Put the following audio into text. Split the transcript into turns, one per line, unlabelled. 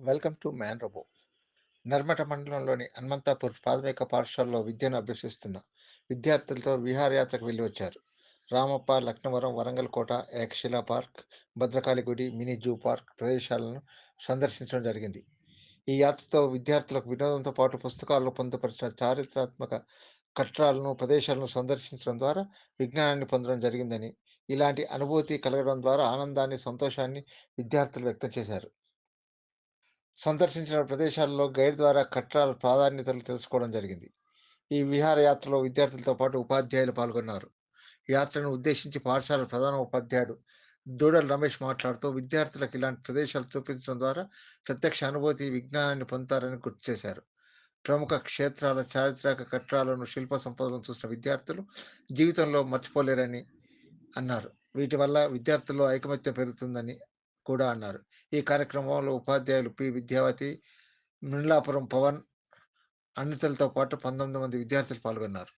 Welcome to man robo. Narmata మండలంలోని హనుమంతాపూర్ ప్రాథమిక పాఠశాలలో విద్యను అభ్యసిస్తున్న విద్యార్థులతో విహారయాత్రకు వెళ్ళి వచ్చారు రామప్ప లక్నవరం వరంగల్ కోట ఏకశిలా పార్క్ భద్రకాళి గుడి మినీ జూ పార్క్ ప్రదేశాలను సందర్శించడం జరిగింది. ఈ యాత్రతో విద్యార్థులకు వినోదంతో పాటు పుస్తకాల్లో పొందుపరిచిన చారిత్రాత్మక కట్టడాలను ప్రదేశాలను సందర్శించడం ద్వారా విజ్ఞానాన్ని పొందడం జరిగిందని ఇలాంటి అనుభూతి కలగడం ద్వారా ఆనందాన్ని సంతోషాన్ని విద్యార్థులు వ్యక్తం చేశారు. సందర్శించిన ప్రదేశాల్లో గైడ్ ద్వారా కట్టడాల ప్రాధాన్యతలు తెలుసుకోవడం జరిగింది. ఈ విహారయాత్రలో విద్యార్థులతో పాటు ఉపాధ్యాయులు పాల్గొన్నారు. యాత్రను ఉద్దేశించి పాఠశాల ప్రధాన ఉపాధ్యాయుడు దూడల రమేష్ మాట్లాడుతూ విద్యార్థులకు ఇలాంటి ప్రదేశాలు చూపించడం ద్వారా ప్రత్యక్ష అనుభూతి విజ్ఞానాన్ని పొందుతారని గుర్తు చేశారు. ప్రముఖ క్షేత్రాల చారిత్రక కట్టడాలను శిల్ప సంపదలను చూసిన విద్యార్థులు జీవితంలో మర్చిపోలేరని అన్నారు. వీటి వల్ల విద్యార్థుల్లో ఐకమత్యం పెరుగుతుందని కూడా అన్నారు. ఈ కార్యక్రమంలో ఉపాధ్యాయులు పి. విద్యావతి మిర్లాపురం పవన్ అన్నితలతో పాటు పంతొమ్మిది మంది విద్యార్థులు పాల్గొన్నారు.